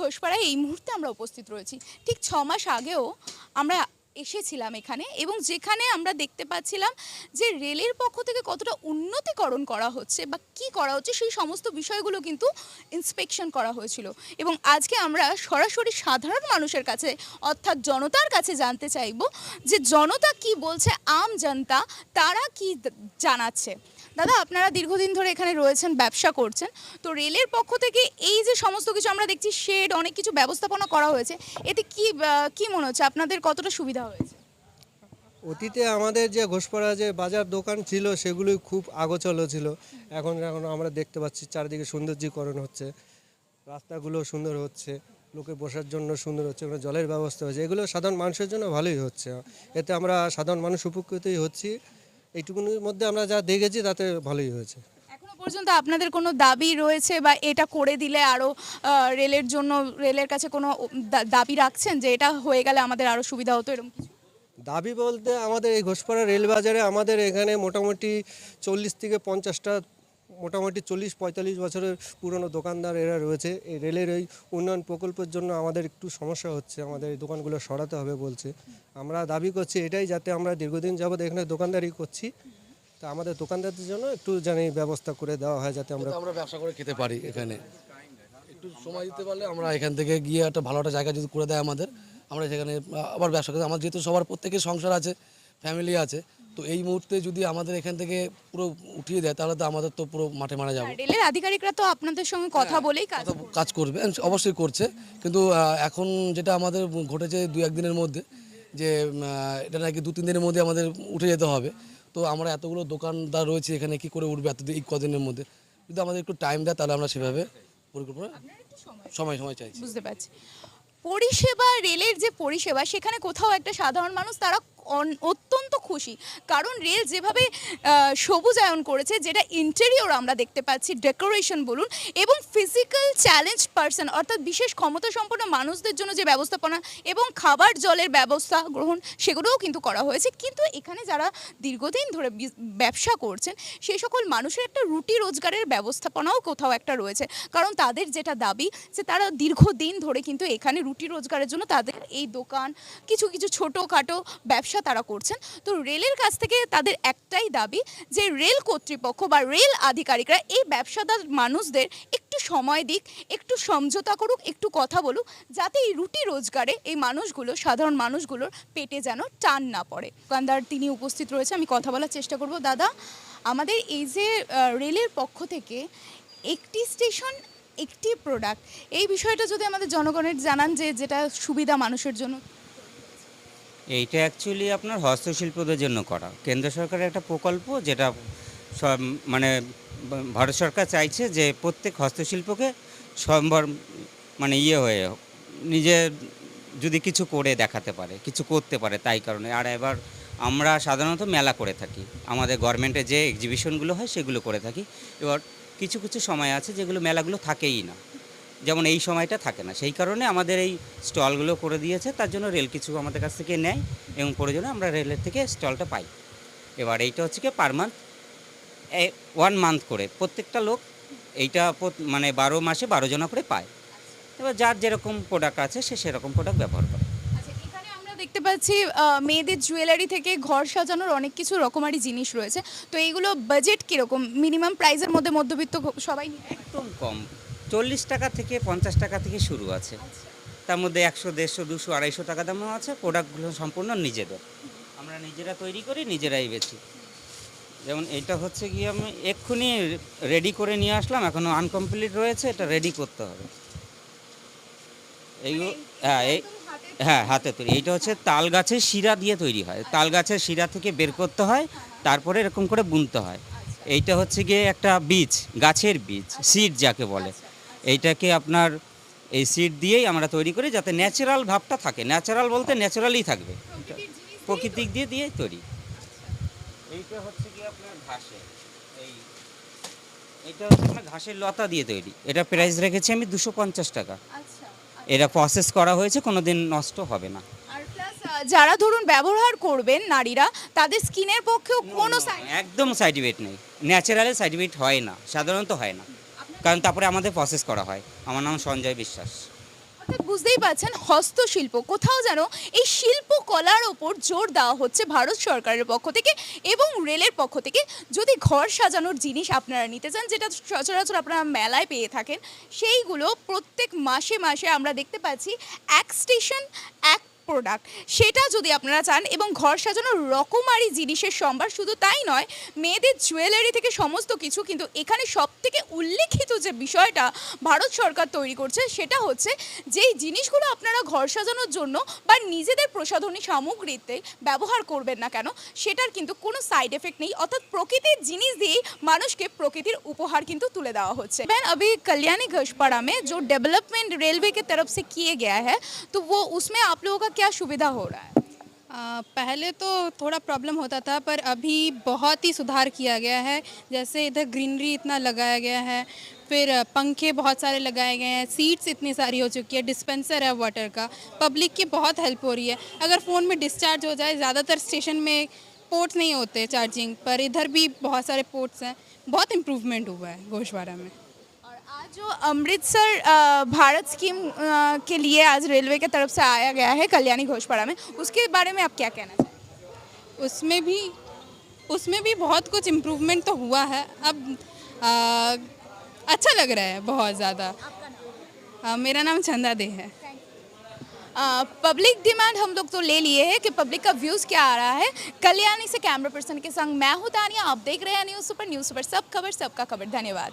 ঘোষপাড়ায় এই মুহূর্তে আমরা উপস্থিত রয়েছি। ঠিক ছ মাস আগেও আমরা এসেছিলাম এখানে এবং যেখানে আমরা দেখতে পাচ্ছিলাম যে রেলের পক্ষ থেকে কতটা উন্নতিকরণ করা হচ্ছে বা কি করা হচ্ছে সেই সমস্ত বিষয়গুলো কিন্তু ইন্সপেকশন করা হয়েছিল। এবং আজকে আমরা সরাসরি সাধারণ মানুষের কাছে অর্থাৎ জনতার কাছে জানতে চাইব যে জনতা কি বলছে, আম জনতা, তারা কি জানাচ্ছে? দাদা, আপনারা দীর্ঘদিন ধরে এখানে রয়েছেন, ব্যবসা করছেন, তো রেলের পক্ষ থেকে এই যে সমস্ত কিছু আমরা দেখছি, শেড, অনেক কিছু ব্যবস্থাপনা করা হয়েছে, এতে কি কি মনে হচ্ছে? আপনাদের কতটা সুবিধা হয়েছে? অতীতে আমাদের যে ঘোষপাড়া যে বাজার দোকান ছিল, সেগুলোই খুব আগোচলো ছিল। এখন এখন আমরা দেখতে পাচ্ছি, চারিদিকে সৌন্দর্যীকরণ হচ্ছে, রাস্তাগুলো সুন্দর হচ্ছে, লোকে বসার জন্য সুন্দর হচ্ছে ওখানে জলের ব্যবস্থা হচ্ছে এগুলো সাধারণ মানুষের জন্য ভালোই হচ্ছে। এতে আমরা সাধারণ মানুষ উপকৃতই হচ্ছি। এইটুকুনির মধ্যে আমরা যা দেখেছি তাতে ভালোই হয়েছে। এখনও পর্যন্ত আপনাদের কোনো দাবি রয়েছে বা এটা করে দিলে আরও রেলের জন্য রেলের কাছে কোনো দাবি রাখছেন যে এটা হয়ে গেলে আমাদের আরও সুবিধা হতো এরকম কিছু? দাবি বলতে আমাদের এই ঘোষপাড়া রেল বাজারে আমাদের এখানে মোটামুটি চল্লিশ থেকে পঞ্চাশটা মোটামুটি চল্লিশ, পঁয়তাল্লিশ বছরের পুরনো দোকানদার এরা রয়েছে। এই রেলের এই উন্নয়ন প্রকল্পের জন্য আমাদের একটু সমস্যা হচ্ছে, আমাদের এই দোকানগুলো সরাতে হবে বলছে। আমরা দাবি করছি এটাই যাতে আমরা দীর্ঘদিন যাবৎ এখানে দোকানদারি করছি। তা আমাদের দোকানদারদের জন্য একটু জানি ব্যবস্থা করে দেওয়া হয় যাতে আমরা আমরা ব্যবসা করে খেতে পারি এখানে। একটু সময় দিতে পারলে আমরা এখান থেকে গিয়ে একটা ভালো একটা জায়গা যদি করে দেয় আমাদের, আমরা সেখানে আবার ব্যবসা করি আমার যেহেতু সবার প্রত্যেকের সংসার আছে ফ্যামিলি আছে তো এই মুহূর্তে যদি আমাদের এখান থেকে পুরো উঠিয়ে দেয় তাহলে তো আমাদের তো পুরো মাঠে মারা যাবে। রেলের আধিকারিকরা তো আপনাদের সঙ্গে কথা বলেই কাজ করবে অবশ্যই করছে। কিন্তু এখন যেটা আমাদের ঘটেছে দু একদিনের মধ্যে যে এটা নাকি দু তিন দিনের মধ্যে আমাদের উঠে যেতে হবে। তো আমরা এতগুলো দোকানদার রয়েছে এখানে কি করে উঠবে এত এই কদিনের মধ্যে? যদি আমাদের একটু টাইম দেয় তাহলে আমরা সেভাবে পরিকল্পনা সময় সময় চাইছি। বুঝতে পারছি। পরিষেবা রেলের যে পরিষেবা সেখানে কোথাও একটা সাধারণ মানুষ তারা অত্যন্ত খুশি। কারণ রেল যেভাবে সবুজায়ন করেছে, যেটা ইন্টেরিয়র আমরা দেখতে পাচ্ছি ডেকোরেশন বলুন, এবং ফিজিক্যাল চ্যালেঞ্জ পার্সন অর্থাৎ বিশেষ ক্ষমতা সম্পন্ন মানুষদের জন্য যে ব্যবস্থাপনা এবং খাবার জলের ব্যবস্থা গ্রহণ, সেগুলোও কিন্তু করা হয়েছে। কিন্তু এখানে যারা দীর্ঘদিন ধরে ব্যবসা করছেন সেই সকল মানুষের একটা রুটি রোজগারের ব্যবস্থাপনাও কোথাও একটা রয়েছে। কারণ তাদের যেটা দাবি, যে তারা দীর্ঘদিন ধরে কিন্তু এখানে রুটি রোজগারের জন্য তাদের এই দোকান, কিছু কিছু ছোটোখাটো ব্যবসা তারা করছেন। তো রেলের কাছ থেকে তাদের একটাই দাবি যে রেল কর্তৃপক্ষ বা রেল আধিকারিকরা এই ব্যবসাদার মানুষদের একটু সময় দিক, একটু সমঝোতা করুক, একটু কথা বলুক, যাতে এই রুটি রোজগারে এই মানুষগুলো, সাধারণ মানুষগুলোর পেটে যেন টান না পড়ে। দোকানদার তিনি উপস্থিত রয়েছে, আমি কথা বলার চেষ্টা করব। দাদা, আমাদের এই যে রেলের পক্ষ থেকে একটি স্টেশন, একটি প্রোডাক্ট, এই বিষয়টা যদি আমাদের জনগণের জানান যে যেটা সুবিধা মানুষের জন্য। এইটা অ্যাকচুয়ালি আপনার হস্তশিল্পদের জন্য করা। কেন্দ্র সরকারের একটা প্রকল্প যেটা সব মানে ভারত সরকার চাইছে যে প্রত্যেক হস্তশিল্পকে সম্ভব মানে ইয়ে হয়ে নিজে যদি কিছু করে দেখাতে পারে, কিছু করতে পারে তাই কারণে। আর এবার আমরা সাধারণত মেলা করে থাকি। আমাদের গভর্নমেন্টে যে এক্সিবিশনগুলো হয় সেগুলো করে থাকি। এবার কিছু কিছু সময় আছে যেগুলো মেলাগুলো থাকেই না। যেমন এই সময়টা থাকে না। সেই কারণে আমাদের এই স্টলগুলো করে দিয়েছে তার জন্য রেল কিছু আমাদের কাছ থেকে নেয় এবং প্রয়োজনে আমরা রেলের থেকে স্টলটা পাই। এবার এইটা হচ্ছে কি পার মান্থ ওয়ান মান্থ করে। প্রত্যেকটা লোক এইটা মানে বারো মাসে বারো জনা করে পায়। এবার যার যেরকম প্রোডাক্ট আছে সে সেরকম প্রোডাক্ট ব্যবহার করে। আচ্ছা এখানে আমরা দেখতে পাচ্ছি মেয়েদের জুয়েলারি থেকে ঘর সাজানোর অনেক কিছু রকমারি জিনিস রয়েছে। তো এইগুলো বাজেট কীরকম? মিনিমাম প্রাইসের মধ্যে মধ্যবিত্ত সবাই একদম কম। চল্লিশ টাকা থেকে পঞ্চাশ টাকা থেকে শুরু আছে। তার মধ্যে একশো দেড়শো দুশো আড়াইশো টাকা দামও আছে প্রোডাক্টগুলো সম্পূর্ণ নিজেদের। আমরা নিজেরা তৈরি করি নিজেরাই বেচি। যেমন এটা হচ্ছে গিয়ে আমি এক্ষুনি রেডি করে নিয়ে আসলাম এখনও আনকমপ্লিট রয়েছে এটা রেডি করতে হবে। এইগুলো হ্যাঁ এই হ্যাঁ হাতে তৈরি। এইটা হচ্ছে তাল গাছের শিরা দিয়ে তৈরি হয়। তাল গাছের শিরা থেকে বের করতে হয় তারপরে এরকম করে বুনতে হয়। এইটা হচ্ছে গিয়ে একটা বীজ গাছের বীজ সিড যাকে বলে। এইটাকে আপনার এই সিড দিয়েই আমরা তৈরি করি যাতে ন্যাচারাল ভাবটা থাকে। ন্যাচারাল বলতে ন্যাচারালই থাকবে। প্রকৃতিক দিয়ে দিয়ে তৈরি। এইটা হচ্ছে কি আপনার ঘাসে। এই এটা হচ্ছে আপনার ঘাসের লতা দিয়ে তৈরি। এটা প্রাইস রেখেছি আমি দুশো পঞ্চাশ টাকা। আচ্ছা এটা প্রসেস করা হয়েছে কোনো দিন নষ্ট হবে না। যারা ধরুন ব্যবহার করবেন নারীরা তাদের স্কিনের পক্ষেও কোনো একদম সাইড ইফেক্ট নেই। ন্যাচারালি সাইড ইফেক্ট হয় না সাধারণত হয় না। কারণ তারপরে আমাদের প্রসেস করা হয়। আমার নাম সঞ্জয় বিশ্বাস। বুঝতেই পারছেন, হস্তশিল্প, কোথাও যেন এই শিল্পকলার ওপর জোর দেওয়া হচ্ছে ভারত সরকারের পক্ষ থেকে এবং রেলের পক্ষ থেকে। যদি ঘর সাজানোর জিনিস আপনারা নিতে চান, যেটা সচরাচর আপনারা মেলায় পেয়ে থাকেন, সেইগুলো প্রত্যেক মাসে মাসে আমরা দেখতে পাচ্ছি। এক স্টেশন এক প্রোডাক্ট সেটা যদি আপনারা চান এবং ঘর সাজানোর রকমারি জিনিসের সম্ভার শুধু তাই নয় মেয়েদের জুয়েলারি থেকে সমস্ত কিছু কিন্তু এখানে সব থেকে উল্লেখিত যে বিষয়টা ভারত সরকার তৈরি করছে সেটা হচ্ছে যেই জিনিসগুলো আপনারা ঘর সাজানোর জন্য বা নিজেদের প্রসাধনী সামগ্রীতে ব্যবহার করবেন না কেন সেটার কিন্তু কোনো সাইড এফেক্ট নেই অর্থাৎ প্রকৃতির জিনিস দিয়েই মানুষকে প্রকৃতির উপহার কিন্তু তুলে দেওয়া হচ্ছে बहन अभी कल्याणी घोषपाड़ा में जो डेवलपमेंट रेलवे की तरफ से किए गया है तो वो उसमें आप लोगों का क्या सुविधा हो रहा है? आ, पहले तो थोड़ा प्रॉब्लम होता था पर अभी बहुत ही सुधार किया गया है। जैसे इधर ग्रीनरी इतना लगाया गया है फिर पंखे बहुत सारे लगाए गए हैं सीट्स इतनी सारी हो चुकी है डिस्पेंसर है वाटर का पब्लिक की बहुत हेल्प हो रही है। अगर फ़ोन में डिस्चार्ज हो जाए ज़्यादातर स्टेशन में पोर्ट्स नहीं होते चार्जिंग पर इधर भी बहुत सारे पोर्ट्स हैं। बहुत इम्प्रूवमेंट हुआ है गोशवाड़ा में। आज जो अमृतसर भारत स्कीम के लिए आज रेलवे की तरफ़ से आया गया है कल्याणी घोषपाड़ा में उसके बारे में आप क्या कहना चाहेंगे उसमें भी उसमें भी बहुत कुछ इम्प्रूवमेंट तो हुआ है। अब आ, अच्छा लग रहा है बहुत ज़्यादा। मेरा नाम चंदा दे है। पब्लिक डिमांड हम लोग तो ले लिए हैं कि पब्लिक का व्यूज़ क्या आ रहा है। कल्याणी से कैमरा पर्सन के संग मैं हूँ तानिया आप देख रहे हैं न्यूज़ सुपर न्यूज़ सुपर सब खबर सबका खबर। धन्यवाद।